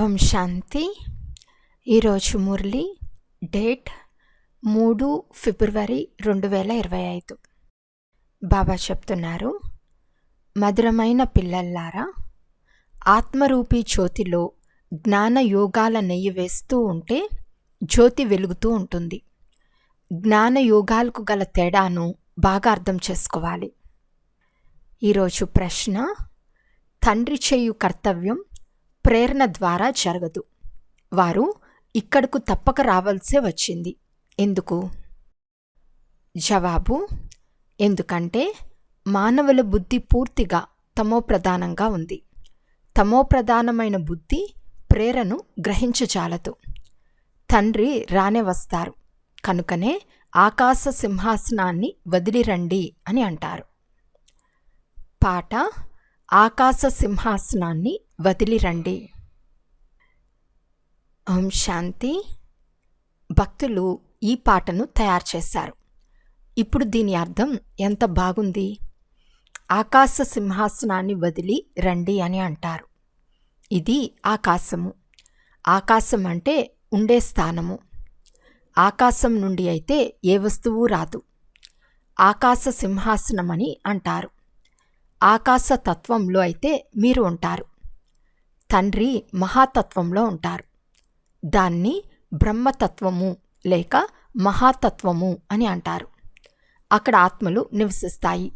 ఓం శాంతి. ఈరోజు మురళి డేట్ మూడు ఫిబ్రవరి రెండు వేల ఇరవై ఐదు. బాబా చెప్తున్నారు మధురమైన పిల్లల్లారా ఆత్మరూపీ జ్యోతిలో జ్ఞాన యోగాల నెయ్యి వేస్తూ ఉంటే జ్యోతి వెలుగుతూ ఉంటుంది. జ్ఞాన యోగాలకు గల తేడాను బాగా అర్థం చేసుకోవాలి. ఈరోజు ప్రశ్న తండ్రి చేయు కర్తవ్యం ప్రేరణ ద్వారా జరగదు. వారు ఇక్కడకు తప్పక రావాల్సే వచ్చింది. ఎందుకు? జవాబు ఎందుకంటే మానవుల బుద్ధి పూర్తిగా తమో ప్రధానంగా ఉంది. తమో ప్రధానమైన బుద్ధి ప్రేరణను గ్రహించజాలదు. తండ్రి రానే వస్తారు. కనుకనే ఆకాశ సింహాసనాన్ని వదిలిరండి అని అంటారు. పాట ఆకాశ సింహాసనాన్ని వదిలిరండి. ఓం శాంతి. భక్తులు ఈ పాటను తయారు చేశారు. ఇప్పుడు దీని అర్థం ఎంత బాగుంది? ఆకాశ సింహాసనాన్ని వదిలి రండి అని అంటారు. ఇది ఆకాశము. ఆకాశం అంటే ఉండే స్థానము. ఆకాశం నుండి అయితే ఏ వస్తువు రాదు. ఆకాశ సింహాసనం అని అంటారు. ఆకాశ తత్వంలో అయితే మీరు ఉంటారు. తండ్రి మహాతత్వంలో ఉంటారు. దాన్ని బ్రహ్మతత్వము లేక మహాతత్వము అని అంటారు. అక్కడ ఆత్మలు నివసిస్తాయి.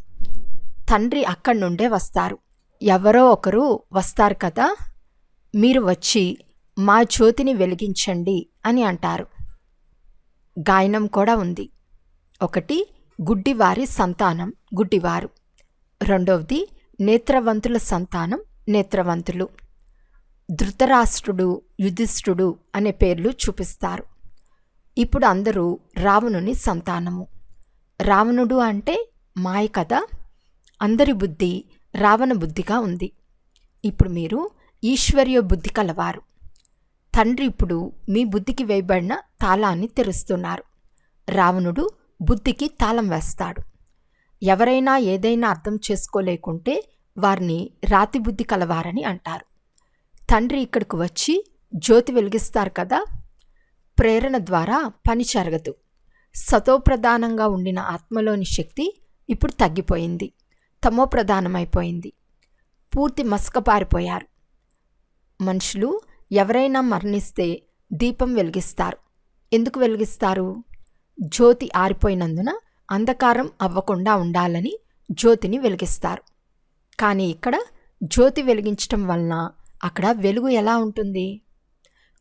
తండ్రి అక్కడి నుండే వస్తారు. ఎవరో ఒకరు వస్తారు కదా? మీరు వచ్చి మా జ్యోతిని వెలిగించండి అని అంటారు. గాయనం కూడా ఉంది. ఒకటి గుడ్డివారి సంతానం గుడ్డివారు. రెండవది నేత్రవంతుల సంతానం నేత్రవంతులు. ధృతరాష్ట్రుడు యుధిష్ఠుడు అనే పేర్లు చూపిస్తారు. ఇప్పుడు అందరూ రావణుని సంతానము. రావణుడు అంటే మాయ కదా? అందరి బుద్ధి రావణ బుద్ధిగా ఉంది. ఇప్పుడు మీరు ఈశ్వర్య బుద్ధి కలవారు. తండ్రి ఇప్పుడు మీ బుద్ధికి వేయబడిన తాళాన్ని తెరుస్తున్నారు. రావణుడు బుద్ధికి తాళం వేస్తాడు. ఎవరైనా ఏదైనా అర్థం చేసుకోలేకుంటే వారిని రాతి బుద్ధి కలవారని అంటారు. తండ్రి ఇక్కడికి వచ్చి జ్యోతి వెలిగిస్తారు కదా ప్రేరణ ద్వారా పని జరగదు. సతోప్రధానంగా ఉండిన ఆత్మలోని శక్తి ఇప్పుడు తగ్గిపోయింది తమో ప్రధానమైపోయింది పూర్తి మసకపారిపోయారు మనుషులు ఎవరైనా మరణిస్తే దీపం వెలిగిస్తారు. ఎందుకు వెలిగిస్తారు? జ్యోతి ఆరిపోయినందున అంధకారం అవ్వకుండా ఉండాలని జ్యోతిని వెలిగిస్తారు. కానీ ఇక్కడ జ్యోతి వెలిగించటం వలన అక్కడ వెలుగు ఎలా ఉంటుంది?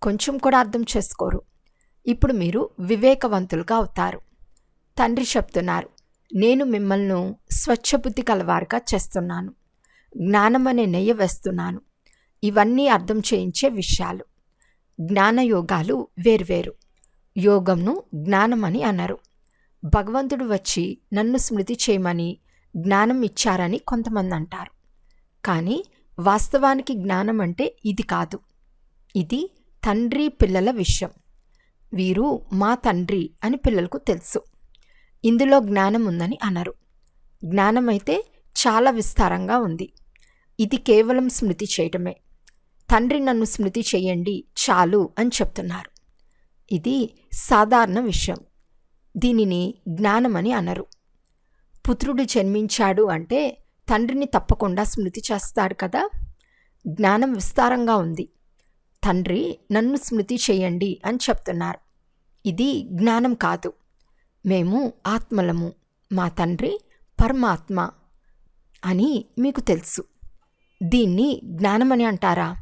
కొంచెం కూడా అర్థం చేసుకోరు. ఇప్పుడు మీరు వివేకవంతులుగా అవుతారు. తండ్రి చెప్తున్నారు నేను మిమ్మల్ని స్వచ్ఛబుద్ధి కలవారుగా చేస్తున్నాను. జ్ఞానం అనే నెయ్య వేస్తున్నాను. ఇవన్నీ అర్థం చేయించే విషయాలు. జ్ఞానయోగాలు వేర్వేరు. యోగంను జ్ఞానమని అన్నారు భగవంతుడు వచ్చి నన్ను స్మృతి చేయమని జ్ఞానం ఇచ్చారని కొంతమంది అంటారు. కానీ వాస్తవానికి జ్ఞానం అంటే ఇది కాదు. ఇది తండ్రి పిల్లల విషయం. వీరు మా తండ్రి అని పిల్లలకు తెలుసు. ఇందులో జ్ఞానం ఉందని అనరు. జ్ఞానమైతే చాలా విస్తారంగా ఉంది. ఇది కేవలం స్మృతి చేయటమే. తండ్రి నన్ను స్మృతి చేయండి చాలు అని చెప్తున్నారు. ఇది సాధారణ విషయం. దీనిని జ్ఞానమని అనరు. పుత్రుడు జన్మించాడు అంటే తండ్రిని తప్పకుండా స్మృతి చేస్తాడు కదా? జ్ఞానం విస్తారంగా ఉంది. తండ్రి నన్ను స్మృతి చేయండి అని చెప్తున్నారు. ఇది జ్ఞానం కాదు. మేము ఆత్మలము. మా తండ్రి పరమాత్మ అని మీకు తెలుసు. దీన్ని జ్ఞానమని అంటారా?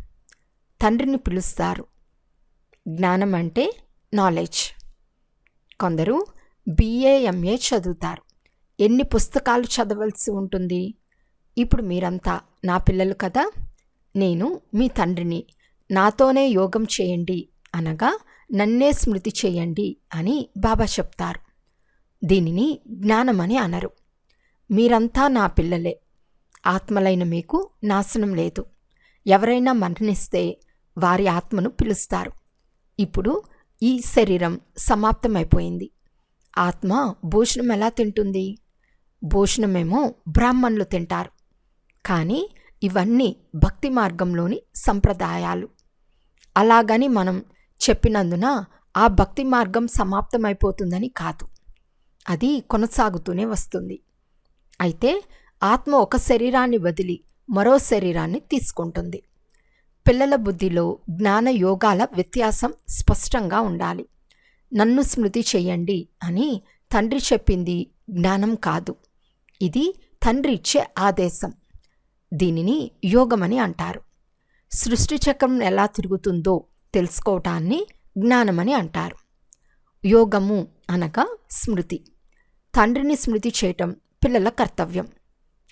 తండ్రిని పిలుస్తారు. జ్ఞానం అంటే నాలెడ్జ్ కొందరు బిఏఎంఏ చదువుతారు. ఎన్ని పుస్తకాలు చదవలసి ఉంటుంది? ఇప్పుడు మీరంతా నా పిల్లలు కదా? నేను మీ తండ్రిని. నాతోనే యోగం చేయండి అనగా నన్నే స్మృతి చేయండి అని బాబా చెప్తారు. దీనిని జ్ఞానమని అనరు. మీరంతా నా పిల్లలే. ఆత్మలైన మీకు నాశనం లేదు. ఎవరైనా మరణిస్తే వారి ఆత్మను పిలుస్తారు. ఇప్పుడు ఈ శరీరం సమాప్తమైపోయింది. ఆత్మ భూషణం ఎలా తింటుంది? భూషణమేమో బ్రాహ్మణులు తింటారు. కానీ ఇవన్నీ భక్తి మార్గంలోని సంప్రదాయాలు. అలాగని మనం చెప్పినందున ఆ భక్తి మార్గం సమాప్తమైపోతుందని కాదు. అది కొనసాగుతూనే వస్తుంది. అయితే ఆత్మ ఒక శరీరాన్ని వదిలి మరో శరీరాన్ని తీసుకుంటుంది. పిల్లల బుద్ధిలో జ్ఞాన యోగాల వ్యత్యాసం స్పష్టంగా ఉండాలి. నన్ను స్మృతి చెయ్యండి అని తండ్రి చెప్పింది జ్ఞానం కాదు. ఇది తండ్రి ఇచ్చే ఆదేశం. దీనిని యోగమని అంటారు. సృష్టి చక్రం ఎలా తిరుగుతుందో తెలుసుకోవటాన్ని జ్ఞానమని అంటారు. యోగము అనగా స్మృతి. తండ్రిని స్మృతి చేయటం పిల్లల కర్తవ్యం.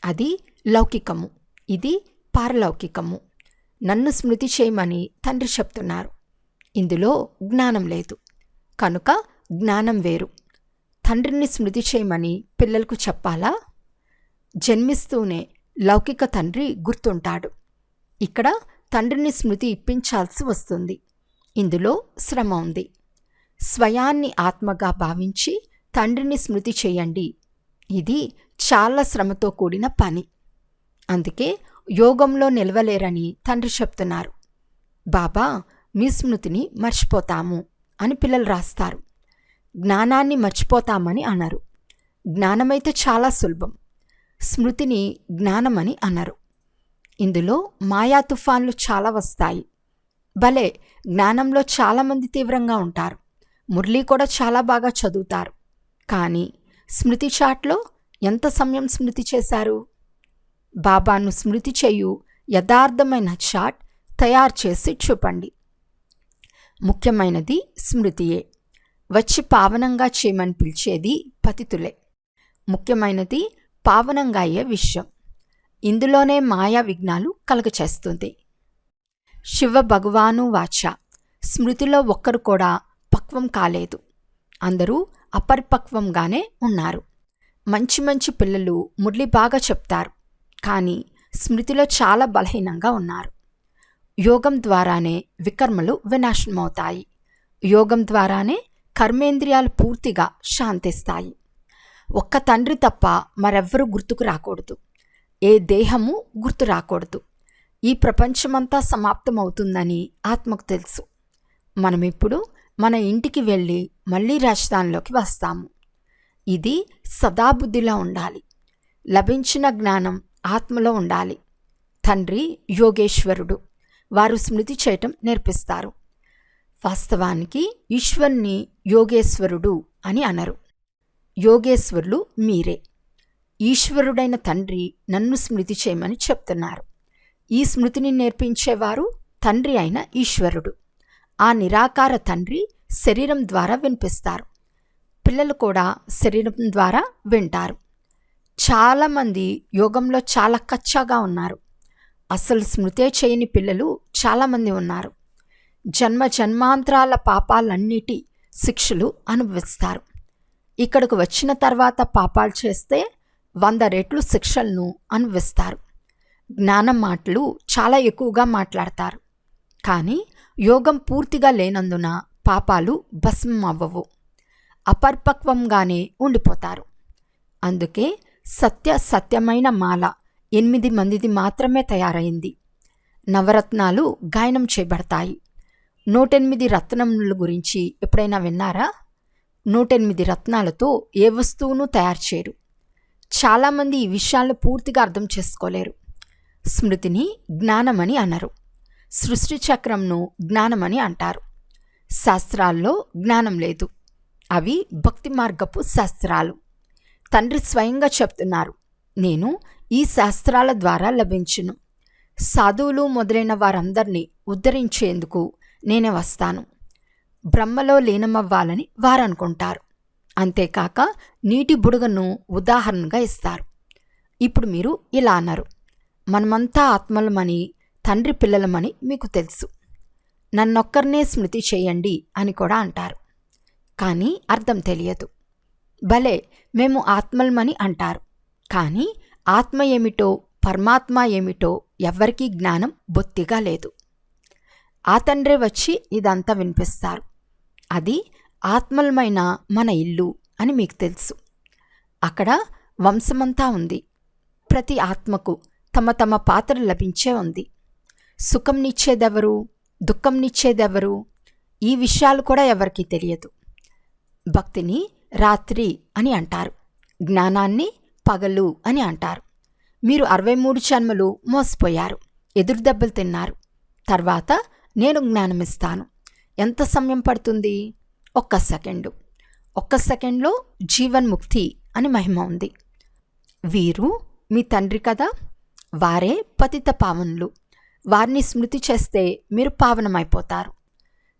అది లౌకికము. ఇది పారలౌకికము. నన్ను స్మృతి చేయమని తండ్రి చెప్తున్నారు. ఇందులో జ్ఞానం లేదు. కనుక జ్ఞానం వేరు. తండ్రిని స్మృతి చేయమని పిల్లలకు చెప్పాలా? జన్మిస్తూనే లౌకిక తండ్రి గుర్తుంటాడు. ఇక్కడ తండ్రిని స్మృతి ఇప్పించాల్సి వస్తుంది. ఇందులో శ్రమ ఉంది. స్వయాన్ని ఆత్మగా భావించి తండ్రిని స్మృతి చేయండి. ఇది చాలా శ్రమతో కూడిన పని. అందుకే యోగంలో నిలవలేరని తండ్రి చెప్తున్నారు. బాబా మీ స్మృతిని మర్చిపోతాము అని పిల్లలు రాస్తారు. జ్ఞానాన్ని మర్చిపోతామని అన్నారు. జ్ఞానమైతే చాలా సులభం. స్మృతిని జ్ఞానమని అన్నారు. ఇందులో మాయా తుఫాన్లు చాలా వస్తాయి. భలే జ్ఞానంలో చాలామంది తీవ్రంగా ఉంటారు. మురళీ కూడా చాలా బాగా చదువుతారు. కానీ స్మృతి చాట్లో ఎంత సమయం స్మృతి చేశారు? బాబాను స్మృతి చేయు యథార్థమైన చాట్ తయారు చేసి చూపండి. ముఖ్యమైనది స్మృతియే. వచ్చి పావనంగా చేయమని పిలిచేది పతితులే. ముఖ్యమైనది పావనంగా అయ్యే విషయం ఇందులోనే మాయా విఘ్నాలు కలుగచేస్తుంది. శివ భగవాను వాచ. స్మృతిలో ఒక్కరు కూడా పక్వం కాలేదు. అందరూ అపరిపక్వంగానే ఉన్నారు. మంచి మంచి పిల్లలు మురళి బాగా చెప్తారు. కానీ స్మృతిలో చాలా బలహీనంగా ఉన్నారు. యోగం ద్వారానే వికర్మలు వినాశనమవుతాయి. యోగం ద్వారానే కర్మేంద్రియాలు పూర్తిగా శాంతిస్తాయి. ఒక్క తండ్రి తప్ప మరెవ్వరూ గుర్తుకు రాకూడదు. ఏ దేహము గుర్తు రాకూడదు. ఈ ప్రపంచమంతా సమాప్తమవుతుందని ఆత్మకు తెలుసు. మనం ఇప్పుడు మన ఇంటికి వెళ్ళి మళ్ళీ రాజధానిలోకి వస్తాము. ఇది సదాబుద్ధిలో ఉండాలి. లభించిన జ్ఞానం ఆత్మలో ఉండాలి. తండ్రి యోగేశ్వరుడు. వారు స్మృతి చేయటం నేర్పిస్తారు. వాస్తవానికి ఈశ్వరుని యోగేశ్వరుడు అని అనరు. యోగేశ్వరులు మీరే. ఈశ్వరుడైన తండ్రి నన్ను స్మృతి చేయమని చెప్తున్నారు. ఈ స్మృతిని నేర్పించేవారు తండ్రి అయిన ఈశ్వరుడు. ఆ నిరాకార తండ్రి శరీరం ద్వారా వినిపిస్తారు. పిల్లలు కూడా శరీరం ద్వారా వింటారు. చాలామంది యోగంలో చాలా కచ్చాగా ఉన్నారు. అసలు స్మృతే చేయని పిల్లలు చాలామంది ఉన్నారు. జన్మ జన్మాంతరాల పాపాలన్నిటి శిక్షలు అనుభవిస్తారు. ఇక్కడకు వచ్చిన తర్వాత పాపాలు చేస్తే వంద రెట్లు శిక్షలను అనుభవిస్తారు. జ్ఞానం మాటలు చాలా ఎక్కువగా మాట్లాడతారు. కానీ యోగం పూర్తిగా లేనందున పాపాలు భస్మం అవ్వవు. అపరిపక్వంగానే ఉండిపోతారు. అందుకే సత్య సత్యమైన మాల ఎనిమిది మందిది మాత్రమే తయారైంది. నవరత్నాలు గాయనం చేయబడతాయి. నూటెనిమిది రత్నముల గురించి ఎప్పుడైనా విన్నారా? నూటెనిమిది రత్నాలతో ఏ వస్తువును తయారు చేయరు. చాలామంది ఈ విషయాలను పూర్తిగా అర్థం చేసుకోలేరు. స్మృతిని జ్ఞానమని అనరు. సృష్టి చక్రంను జ్ఞానమని అంటారు. శాస్త్రాల్లో జ్ఞానం లేదు. అవి భక్తి మార్గపు శాస్త్రాలు. తండ్రి స్వయంగా చెప్తున్నారు నేను ఈ శాస్త్రాల ద్వారా లభించును. సాధువులు మొదలైన వారందరినీ ఉద్ధరించేందుకు నేనే వస్తాను. బ్రహ్మలో లీనమవ్వాలని వారనుకుంటారు. అంతేకాక నీటి బుడగను ఉదాహరణగా ఇస్తారు. ఇప్పుడు మీరు ఇలా అన్నారు. మనమంతా ఆత్మలమని తండ్రి పిల్లలమని మీకు తెలుసు. నన్నొక్కరినే స్మృతి చేయండి అని కూడా అంటారు. కానీ అర్థం తెలియదు. భలే మేము ఆత్మలమని అంటారు. కానీ ఆత్మ ఏమిటో పరమాత్మ ఏమిటో ఎవ్వరికీ జ్ఞానం బొత్తిగా లేదు. ఆ తండ్రే వచ్చి ఇదంతా వినిపిస్తారు. అది ఆత్మలమైన మన ఇల్లు అని మీకు తెలుసు. అక్కడ వంశమంతా ఉంది. ప్రతి ఆత్మకు తమ తమ పాత్ర లభించే ఉంది. సుఖంనిచ్చేదెవరు? దుఃఖంనిచ్చేదెవరు? ఈ విషయాలు కూడా ఎవరికీ తెలియదు. భక్తిని రాత్రి అని అంటారు. జ్ఞానాన్ని పగలు అని అంటారు. మీరు అరవై మూడు జన్మలు మోసపోయారు. ఎదురు దెబ్బలు తిన్నారు. తర్వాత నేను జ్ఞానమిస్తాను. ఎంత సమయం పడుతుంది? ఒక్క సెకండు. ఒక్క సెకండ్లో జీవన్ముక్తి అని మహిమ ఉంది. వీరు మీ తండ్రి కదా? వారే పతిత పావనులు. వారిని స్మృతి చేస్తే మీరు పావనమైపోతారు.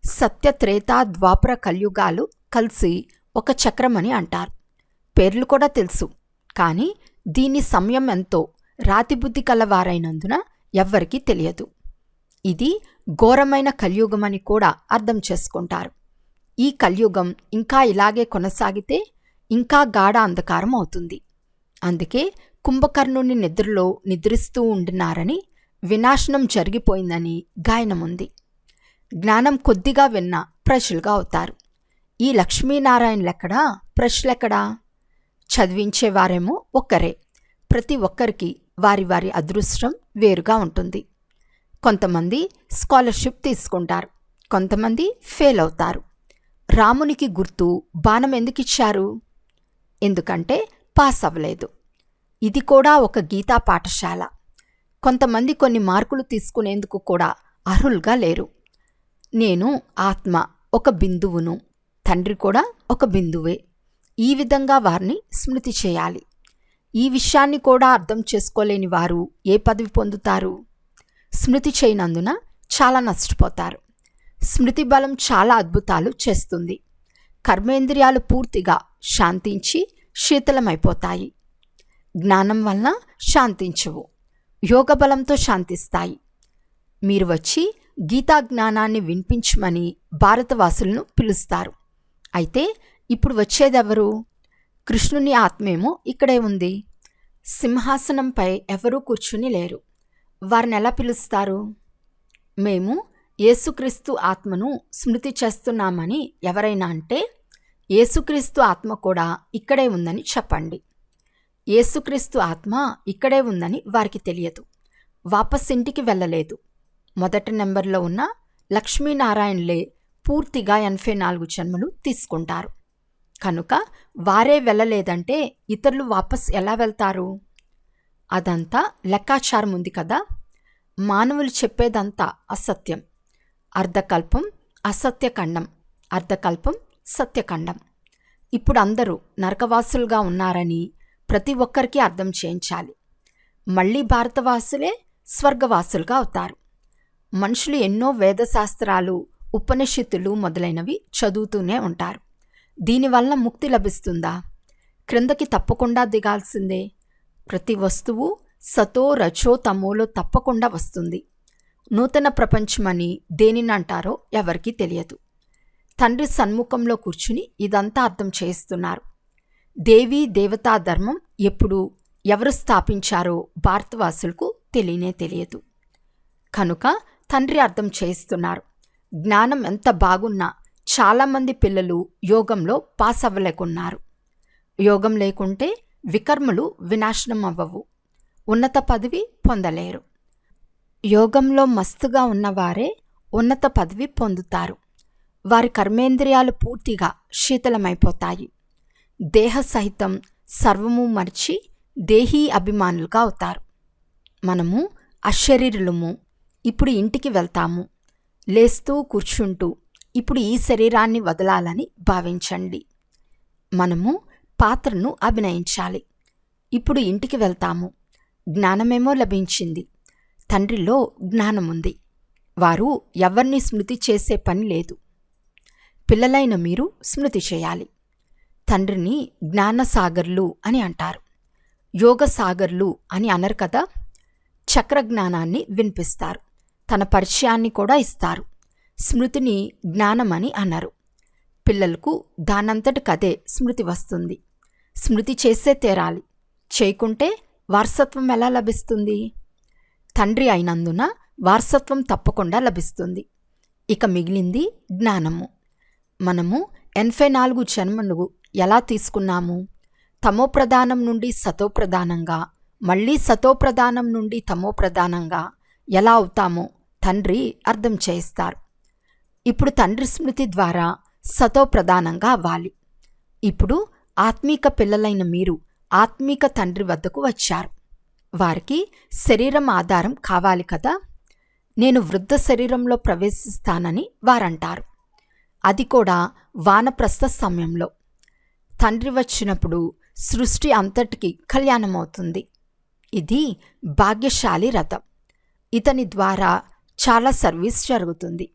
సత్య త్రేతా ద్వాపర కలియుగాలు కలిసి ఒక చక్రమని అంటారు. పేర్లు కూడా తెలుసు. కానీ దీని సమయం ఎంతో. రాతిబుద్ధి కలవారైనందున ఎవ్వరికీ తెలియదు. ఇది ఘోరమైన కలియుగమని కూడా అర్థం చేసుకుంటారు. ఈ కలియుగం ఇంకా ఇలాగే కొనసాగితే ఇంకా గాఢ అంధకారం అవుతుంది. అందుకే కుంభకర్ణుని నిద్రలో నిద్రిస్తూ ఉండినారని వినాశనం జరిగిపోయిందని గాయనముంది జ్ఞానం కొద్దిగా విన్న ప్రజలుగా అవుతారు. ఈ లక్ష్మీనారాయణలెక్కడా ప్రజలెక్కడా చదివించేవారేమో ఒక్కరే. ప్రతి ఒక్కరికి వారి వారి అదృష్టం వేరుగా ఉంటుంది. కొంతమంది స్కాలర్షిప్ తీసుకుంటారు. కొంతమంది ఫెయిల్ అవుతారు. రామునికి గుర్తు బాణం ఎందుకు ఇచ్చారు ఎందుకంటే పాస్ అవ్వలేదు. ఇది కూడా ఒక గీతా పాఠశాల. కొంతమంది కొన్ని మార్కులు తీసుకునేందుకు కూడా అర్హులుగా లేరు. నేను ఆత్మ ఒక బిందువును తండ్రి కూడా ఒక బిందువే. ఈ విధంగా వారిని స్మృతి చేయాలి. ఈ విషయాన్ని కూడా అర్థం చేసుకోలేని వారు ఏ పదవి పొందుతారు? స్మృతి చేయనందున చాలా నష్టపోతారు. స్మృతి బలం చాలా అద్భుతాలు చేస్తుంది. కర్మేంద్రియాలు పూర్తిగా శాంతించి శీతలమైపోతాయి. జ్ఞానం వలన శాంతించవు. యోగ బలంతో శాంతిస్తాయి. మీరు వచ్చి గీతా జ్ఞానాన్ని వినిపించమని భారతవాసులను పిలుస్తారు. అయితే ఇప్పుడు వచ్చేదెవరు? కృష్ణుని ఆత్మేమో ఇక్కడే ఉంది. సింహాసనంపై ఎవరూ కూర్చుని లేరు. వారిని ఎలా పిలుస్తారు? మేము యేసుక్రీస్తు ఆత్మను స్మృతి చేస్తున్నామని ఎవరైనా అంటే యేసుక్రీస్తు ఆత్మ కూడా ఇక్కడే ఉందని చెప్పండి. యేసుక్రీస్తు ఆత్మ ఇక్కడే ఉందని వారికి తెలియదు. వాపస్ ఇంటికి వెళ్ళలేదు. మొదటి నెంబర్లో ఉన్న లక్ష్మీనారాయణలే పూర్తిగా ఎనభై నాలుగు జన్మలు తీసుకుంటారు. కనుక వారే వెళ్ళలేదంటే ఇతరులు వాపస్ ఎలా వెళ్తారు? అదంతా లెక్కాచారం ఉంది కదా. మానవులు చెప్పేదంతా అసత్యం. అర్ధకల్పం అసత్యఖండం. అర్ధకల్పం సత్యఖండం. ఇప్పుడు అందరూ నరకవాసులుగా ఉన్నారని ప్రతి ఒక్కరికి అర్థం చేయించాలి. మళ్ళీ భారతవాసులే స్వర్గవాసులుగా అవుతారు. మనుషులు ఎన్నో వేదశాస్త్రాలు ఉపనిషత్తులు మొదలైనవి చదువుతూనే ఉంటారు. దీనివల్ల ముక్తి లభిస్తుందా? క్రిందకి తప్పకుండా దిగాల్సిందే. ప్రతి వస్తువు సతో రచో తమోలో తప్పకుండా వస్తుంది. నూతన ప్రపంచమని దేనినంటారో ఎవరికీ తెలియదు. తండ్రి సన్ముఖంలో కూర్చుని ఇదంతా అర్థం చేస్తున్నారు దేవీ దేవతా ధర్మం ఎప్పుడు ఎవరు స్థాపించారో భారతవాసులకు తెలియనే తెలియదు. కనుక తండ్రి అర్థం చేయిస్తున్నారు. జ్ఞానం ఎంత బాగున్నా చాలామంది పిల్లలు యోగంలో పాస్ అవ్వలేకున్నారు యోగం లేకుంటే వికర్మలు వినాశనం అవ్వవు ఉన్నత పదవి పొందలేరు. యోగంలో మస్తుగా ఉన్నవారే ఉన్నత పదవి పొందుతారు. వారి కర్మేంద్రియాలు పూర్తిగా శీతలమైపోతాయి. దేహ సహితం సర్వము మరిచి దేహీ అభిమానులుగా అవుతారు. మనము అశరీరులము. ఇప్పుడు ఇంటికి వెళ్తాము. లేస్తూ కూర్చుంటూ ఇప్పుడు ఈ శరీరాన్ని వదలాలని భావించండి. మనము పాత్రను అభినయించాలి. ఇప్పుడు ఇంటికి వెళ్తాము. జ్ఞానమేమో లభించింది. తండ్రిలో జ్ఞానముంది. వారు ఎవరిని స్మృతి చేసే పని లేదు. పిల్లలైన మీరు స్మృతి చేయాలి. తండ్రిని జ్ఞానసాగర్లు అని అంటారు. యోగ సాగర్లు అని అనరు కదా? చక్ర జ్ఞానాన్ని వినిపిస్తారు. తన పరిచయాన్ని కూడా ఇస్తారు. స్మృతిని జ్ఞానమని అన్నారు పిల్లలకు దానంతటి కదే స్మృతి వస్తుంది. స్మృతి చేసే తీరాలి. చేయకుంటే వారసత్వం ఎలా లభిస్తుంది? తండ్రి అయినందున వారసత్వం తప్పకుండా లభిస్తుంది. ఇక మిగిలింది జ్ఞానము. మనము ఎనభై నాలుగు జన్మలు ఎలా తీసుకున్నాము? తమోప్రధానం నుండి సతోప్రధానంగా మళ్ళీ సతోప్రధానం నుండి తమోప్రధానంగా ఎలా అవుతామో తండ్రి అర్థం చేస్తారు. ఇప్పుడు తండ్రి స్మృతి ద్వారా సతో ప్రధానంగా అవ్వాలి. ఇప్పుడు ఆత్మీక పిల్లలైన మీరు ఆత్మీక తండ్రి వద్దకు వచ్చారు. వారికి శరీరం ఆధారం కావాలి కదా? నేను వృద్ధ శరీరంలో ప్రవేశిస్తానని వారంటారు. అది కూడా వానప్రస్థ సమయంలో. తండ్రి వచ్చినప్పుడు సృష్టి అంతటికి కళ్యాణమవుతుంది. ఇది భాగ్యశాలి రథం. ఇతని ద్వారా చాలా సర్వీస్ జరుగుతుంది.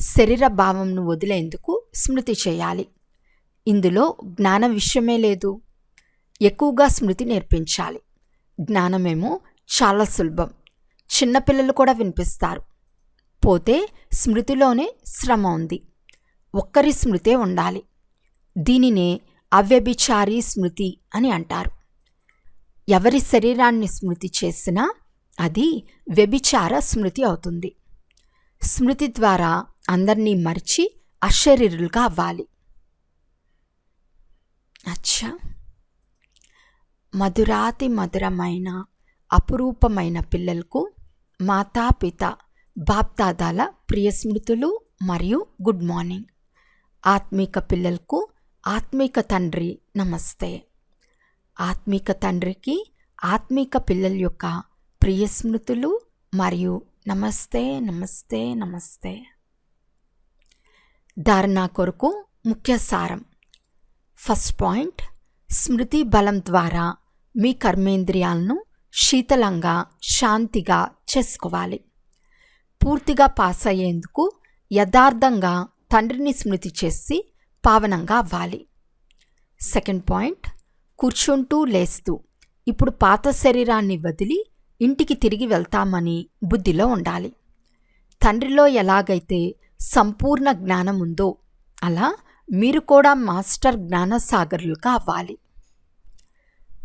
శరీర భావంను వదిలేందుకు స్మృతి చేయాలి. ఇందులో జ్ఞాన విషయమే లేదు. ఎక్కువగా స్మృతి నేర్పించాలి. జ్ఞానమేమో చాలా సులభం. చిన్నపిల్లలు కూడా వినిపిస్తారు. పోతే స్మృతిలోనే శ్రమ ఉంది. ఒక్కరి స్మృతే ఉండాలి. దీనినే అవ్యభిచారి స్మృతి అని అంటారు. ఎవరి శరీరాన్ని స్మృతి చేసినా అది వ్యభిచార స్మృతి అవుతుంది. స్మృతి ద్వారా అందరినీ మరిచి అశరీరులుగా అవ్వాలి. అచ్చా. మధురాతి మధురమైన అపురూపమైన పిల్లలకు మాతాపిత బాప్దాదాల ప్రియ స్మృతులు మరియు గుడ్ మార్నింగ్. ఆత్మీక పిల్లలకు ఆత్మీక తండ్రి నమస్తే. ఆత్మీక తండ్రికి ఆత్మీక పిల్లల యొక్క ప్రియ స్మృతులు మరియు నమస్తే నమస్తే నమస్తే. ధారణ కొరకు ముఖ్య సారం. ఫస్ట్ పాయింట్ స్మృతి బలం ద్వారా మీ కర్మేంద్రియాలను శీతలంగా శాంతిగా చేసుకోవాలి. పూర్తిగా పాస్ అయ్యేందుకు యథార్థంగా తండ్రిని స్మృతి చేసి పావనంగా అవ్వాలి. సెకండ్ పాయింట్ కూర్చుంటూ లేస్తూ ఇప్పుడు పాత శరీరాన్ని వదిలి ఇంటికి తిరిగి వెళ్తామని బుద్ధిలో ఉండాలి. తండ్రిలో ఎలాగైతే సంపూర్ణ జ్ఞానం ఉందో అలా మీరు కూడా మాస్టర్ జ్ఞానసాగర్లు కావాలి.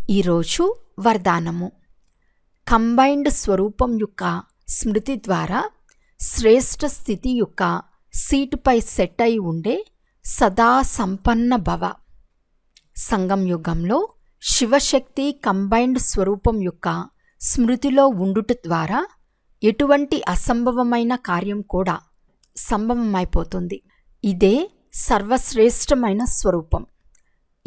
ఈరోజు వరదానము. కంబైన్డ్ స్వరూపం యొక్క స్మృతి ద్వారా శ్రేష్ఠ స్థితి యొక్క సీటుపై సెట్ అయి ఉండే సదా సంపన్న భవ. సంగం యుగంలో శివశక్తి కంబైన్డ్ స్వరూపం యొక్క స్మృతిలో ఉండుట ద్వారా ఎటువంటి అసంభవమైన కార్యం కూడా సంభవమైపోతుంది. ఇదే సర్వశ్రేష్టమైన స్వరూపం.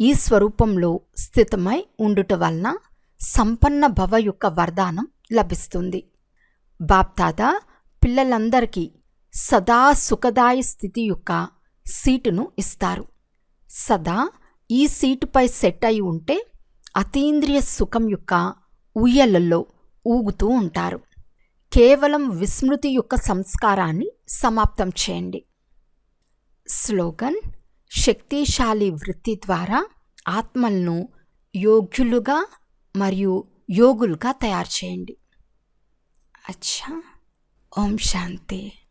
ఈ స్వరూపంలో స్థితమై ఉండుట వలన సంపన్న భవ యొక్క వరదానం లభిస్తుంది. బాప్దాదా పిల్లలందరికీ సదా సుఖదాయ స్థితి యొక్క సీటును ఇస్తారు. సదా ఈ సీటుపై సెట్ అయి ఉంటే అతీంద్రియ సుఖం యొక్క ఉయ్యలలో ఊగుతూ ఉంటారు. కేవలం విస్మృతి యొక్క సంస్కారాన్ని సమాప్తం చేయండి. స్లోగన్ శక్తిశాలి వృత్తి ద్వారా ఆత్మలను యోగ్యులుగా మరియు యోగులుగా తయారు చేయండి. అచ్చా ఓం శాంతి.